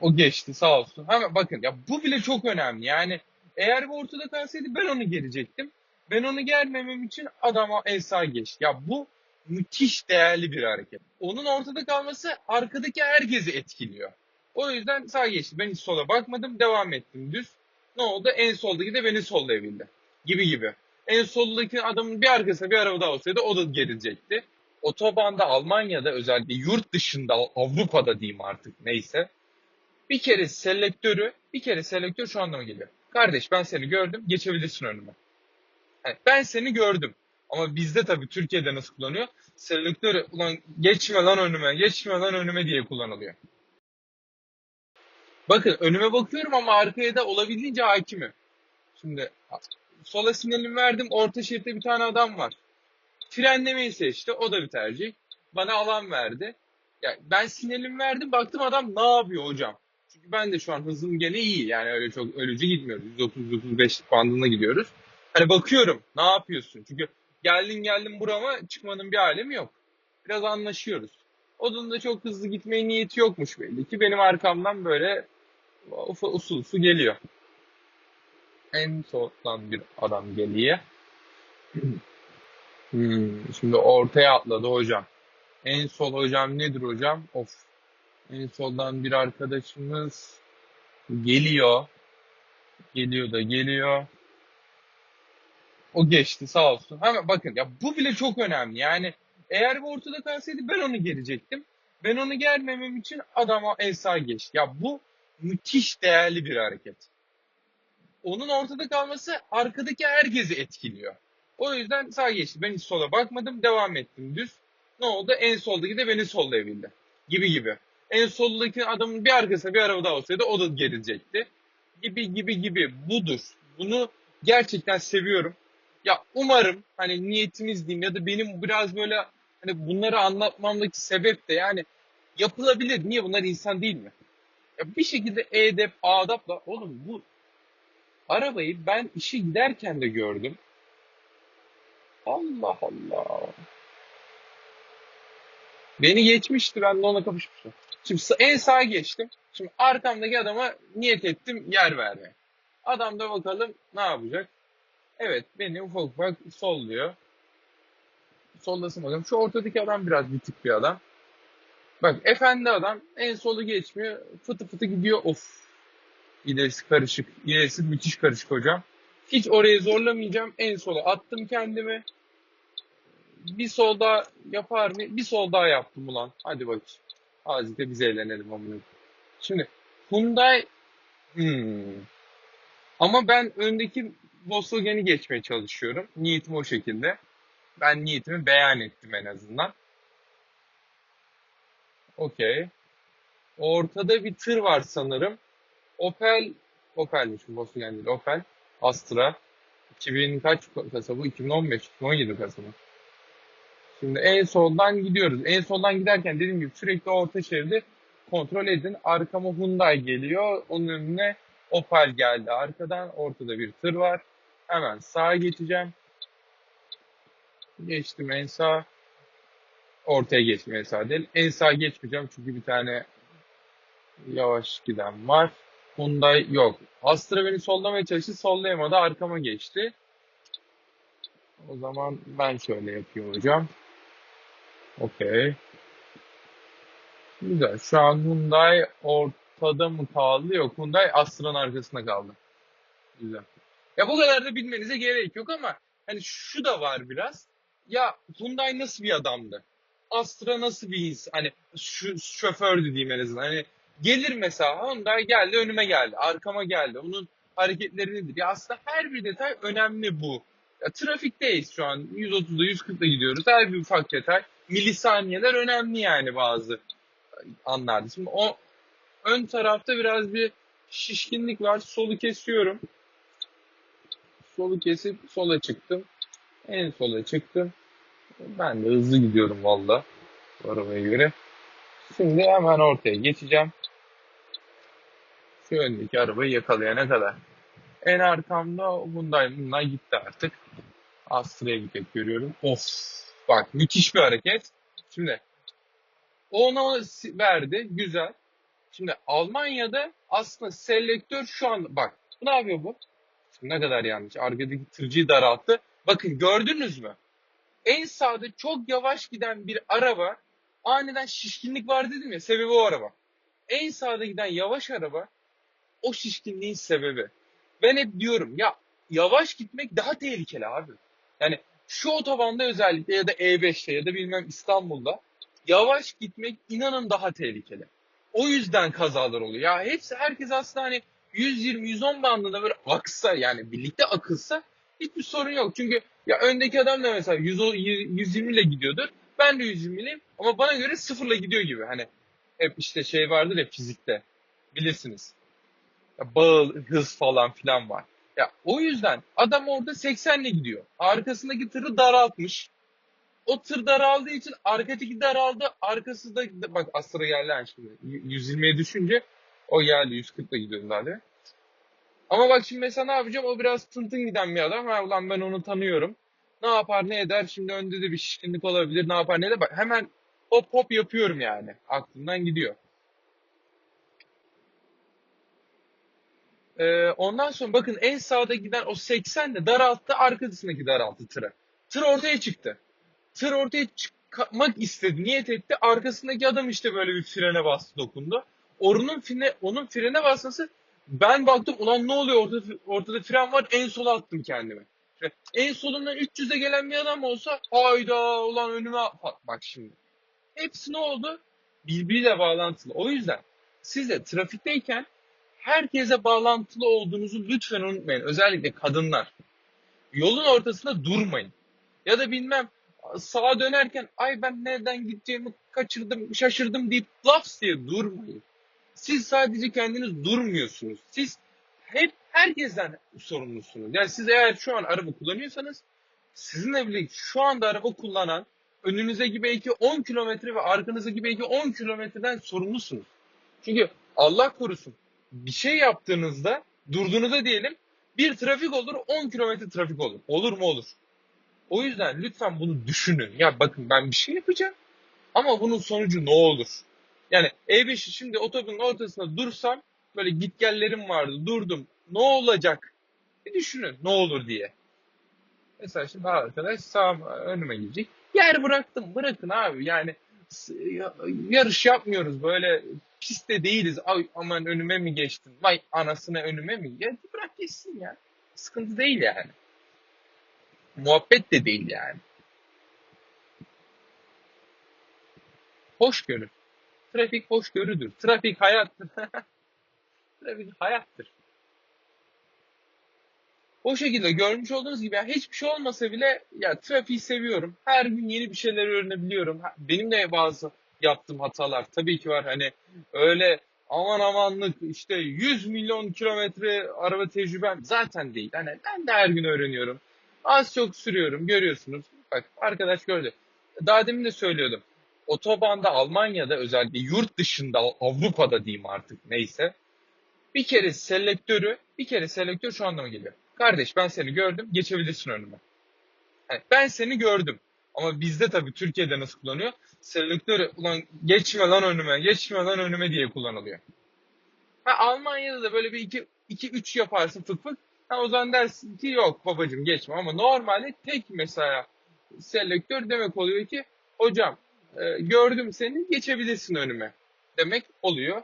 O geçti sağ olsun. Hemen bakın ya bu bile çok önemli. Yani eğer bu ortada kalsaydı ben onu gelecektim. Ben onu gelmemem için adama el sağ geçti. Ya bu müthiş değerli bir hareket. Onun ortada kalması arkadaki herkesi etkiliyor. O yüzden sağ geçti. Ben hiç sola bakmadım. Devam ettim düz. Ne oldu? En soldaki de beni sollayabildi. Gibi gibi. En soldaki adamın bir arkasında bir araba daha olsaydı o da gerilecekti. Otobanda Almanya'da özellikle yurt dışında Avrupa'da diyeyim artık neyse. Bir kere selektörü, bir kere selektör şu anlama geliyor. Kardeş ben seni gördüm, geçebilirsin önüme. Yani ben seni gördüm. Ama bizde tabii Türkiye'de nasıl kullanıyor? Selektör ulan geçme lan önüme, geçme lan önüme diye kullanılıyor. Bakın önüme bakıyorum ama arkaya da olabildiğince hakimim. Şimdi sola sinyalim verdim. Orta şeritte bir tane adam var. Frenlemeyi seçti. O da bir tercih. Bana alan verdi. Yani ben sinyalim verdim. Baktım adam ne yapıyor hocam? Çünkü ben de şu an hızım gene iyi. Yani öyle çok ölücü gitmiyoruz. 130-135 bandına gidiyoruz. Hani bakıyorum ne yapıyorsun? Çünkü geldin geldin burama çıkmanın bir alemi yok. Biraz anlaşıyoruz. Onun da çok hızlı gitmeye niyeti yokmuş belli ki. Benim arkamdan böyle usul usul geliyor. En soldan bir adam geliyor. Hmm, şimdi ortaya atladı hocam. En sol hocam nedir hocam? Of. En soldan bir arkadaşımız geliyor. Geliyor da geliyor. O geçti sağ olsun. Hemen bakın ya bu bile çok önemli. Yani eğer bu ortada kalsaydı ben onu gelecektim. Ben onu gelmemem için adama el geçti. Ya bu müthiş değerli bir hareket. Onun ortada kalması arkadaki herkesi etkiliyor. O yüzden sağ geçti. Ben hiç sola bakmadım. Devam ettim düz. Ne oldu? En soldaki de beni sollayabildi. Gibi gibi. En soldaki adamın bir arkasında bir araba daha olsaydı o da gerilecekti. Gibi gibi gibi. Budur. Bunu gerçekten seviyorum. Ya umarım hani niyetimiz diyeyim ya da benim biraz böyle hani bunları anlatmamdaki sebep de yani yapılabilir. Niye bunlar insan değil mi? Ya bir şekilde edep, adapla oğlum bu arabayı ben işe giderken de gördüm. Allah Allah. Beni geçmişti ben de ona kapışmıştım. Şimdi en sağa geçtim. Şimdi arkamdaki adama niyet ettim yer vermeye. Adam da bakalım ne yapacak. Evet beni ufak ufak solluyor. Sollasın bakalım. Şu ortadaki adam biraz bitik bir adam. Bak efendi adam en solu geçmiyor. Fıtı fıtı gidiyor. Of. İlerisi karışık. İlerisi müthiş karışık hocam. Hiç orayı zorlamayacağım. En sola attım kendimi. Bir sol daha yapar mı? Bir sol daha yaptım ulan. Hadi bakayım. Azıcık da biz eğlenelim amına. Şimdi Hyundai hmm. ama ben öndeki Volkswagen'i geçmeye çalışıyorum. Niyetim o şekilde. Ben niyetimi beyan ettim en azından. Okey. Ortada bir tır var sanırım. Opel, Opel'miş bu Volkswagen değil. Opel Astra. 2000 kaç kasa bu? 2015, 2017 kasa mı? Şimdi en soldan gidiyoruz. En soldan giderken dediğim gibi sürekli orta şeridi kontrol edin. Arkama Hyundai geliyor. Onun önüne Opel geldi. Arkadan ortada bir tır var. Hemen sağa geçeceğim. Geçtim en sağ. Ortaya geçtim en sağ değil. En sağ geçmeyeceğim çünkü bir tane yavaş giden var. Hyundai yok. Astra beni sollamaya çalıştı. Sollayamadı. Arkama geçti. O zaman ben şöyle yapıyorum hocam. Okey. Güzel. Şu an Hyundai ortada mı kaldı? Yok. Hyundai Astra'nın arkasında kaldı. Güzel. Ya bu kadar da bilmenize gerek yok ama hani şu da var biraz. Ya Hyundai nasıl bir adamdı? Astra nasıl bir insan? Hani şu şoför diyeyim en azından. Hani gelir mesela Hyundai geldi önüme geldi. Arkama geldi. Onun hareketleri nedir? Ya aslında her bir detay önemli bu. Ya, trafikteyiz şu an. 130'da 140'da gidiyoruz. Her bir ufak detay. Milisaniyeler önemli yani bazı anlarda. Şimdi o ön tarafta biraz bir şişkinlik var. Solu kesiyorum. Solu kesip sola çıktım. En sola çıktım. Ben de hızlı gidiyorum valla. Arabaya göre. Şimdi hemen ortaya geçeceğim. Şu öndeki arabayı yakalayana kadar. En arkamda Hyundai bunlar gitti artık. Astra'ya gidip görüyorum. Of bak müthiş bir hareket. Şimdi o ona verdi güzel. Şimdi Almanya'da aslında selektör şu an bak bu ne yapıyor bu? Şimdi ne kadar yanlış. Arkadaki tırcıyı daralttı. Bakın gördünüz mü? En sağda çok yavaş giden bir araba aniden şişkinlik var dedim ya sebebi o araba. En sağda giden yavaş araba o şişkinliğin sebebi. Ben hep diyorum ya yavaş gitmek daha tehlikeli abi. Yani şu otobanda özellikle ya da E5'te ya da bilmem İstanbul'da yavaş gitmek inanın daha tehlikeli. O yüzden kazalar oluyor. Ya hepsi herkes aslında hani 120-110 bandında böyle aksa yani birlikte akılsa hiçbir sorun yok. Çünkü ya öndeki adam da mesela 100, 120 ile gidiyordur. Ben de 120'liyim ama bana göre sıfırla gidiyor gibi. Hani hep işte şey vardır ya fizikte bilirsiniz. Ya bağıl, hız falan filan var. Ya o yüzden adam orada 80 ile gidiyor. Arkasındaki tırı daraltmış. O tır daraldığı için arkadaki daraldı. Arkası da bak Astra geldi yani şimdi. 120'ye düşünce o geldi 140 ile gidiyordu zaten. Ama bak şimdi mesela ne yapacağım? O biraz tıntın giden bir adam. Ha ulan ben onu tanıyorum. Ne yapar ne eder? Şimdi önde de bir şişkinlik olabilir. Ne yapar ne eder? Bak hemen hop hop yapıyorum yani. Aklımdan gidiyor. Ee, ondan sonra bakın en sağda giden o 80 de daralttı. Arkasındaki daralttı tırı. Tır ortaya çıktı. Tır ortaya çıkmak istedi. Niyet etti. Arkasındaki adam işte böyle bir frene bastı dokundu. Onun frene, onun frene basması ben baktım ulan ne oluyor ortada, ortada fren var en sola attım kendimi. En solundan 300'e gelen bir adam olsa hayda ulan önüme bak şimdi. Hepsi ne oldu? Birbiriyle bağlantılı. O yüzden siz de trafikteyken herkese bağlantılı olduğunuzu lütfen unutmayın. Özellikle kadınlar. Yolun ortasında durmayın. Ya da bilmem sağa dönerken ay ben nereden gideceğimi kaçırdım, şaşırdım deyip laps diye durmayın. Siz sadece kendiniz durmuyorsunuz. Siz hep herkesten sorumlusunuz. Yani siz eğer şu an araba kullanıyorsanız sizinle birlikte şu anda araba kullanan önünüze belki 10 kilometre ve arkanıza belki 10 kilometreden sorumlusunuz. Çünkü Allah korusun bir şey yaptığınızda durduğunuzda diyelim bir trafik olur 10 kilometre trafik olur. Olur mu olur. O yüzden lütfen bunu düşünün. Ya bakın ben bir şey yapacağım ama bunun sonucu ne olur? Yani E5'i şimdi otobüsün ortasında dursam böyle gitgellerim vardı durdum. Ne olacak? Bir düşünün ne olur diye. Mesela şimdi arkadaş sağ önüme gidecek. Yer bıraktım. Bırakın abi. Yani yarış yapmıyoruz. Böyle pistte değiliz. Ay aman önüme mi geçtin? Vay anasına önüme mi? Ya bırak geçsin ya. Sıkıntı değil yani. Muhabbet de değil yani. Hoşgörü. Trafik hoşgörüdür. Trafik hayattır. Trafik hayattır. O şekilde görmüş olduğunuz gibi yani hiçbir şey olmasa bile ya trafiği seviyorum. Her gün yeni bir şeyler öğrenebiliyorum. Benim de bazı yaptığım hatalar tabii ki var. Hani öyle aman amanlık işte 100 milyon kilometre araba tecrübem zaten değil. Hani ben de her gün öğreniyorum. Az çok sürüyorum görüyorsunuz. Bak arkadaş gördü. Daha demin de söylüyordum. Otobanda Almanya'da özellikle yurt dışında Avrupa'da diyeyim artık neyse. Bir kere selektörü bir kere selektör şu anlama geliyor. Kardeş ben seni gördüm geçebilirsin önüme. Yani ben seni gördüm. Ama bizde tabii Türkiye'de nasıl kullanıyor? Selektörü ulan geçme lan önüme, geçme lan önüme diye kullanılıyor. Ha, Almanya'da da böyle bir iki, iki üç yaparsın fık fık. Ha, o zaman dersin ki yok babacım geçme ama normalde tek mesela selektör demek oluyor ki hocam e, gördüm seni geçebilirsin önüme demek oluyor.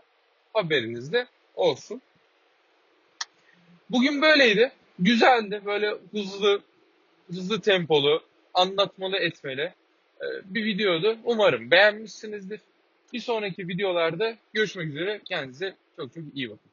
Haberinizde olsun. Bugün böyleydi. Güzeldi. Böyle hızlı, hızlı tempolu, anlatmalı etmeli e, bir videodu. Umarım beğenmişsinizdir. Bir sonraki videolarda görüşmek üzere. Kendinize çok çok iyi bakın.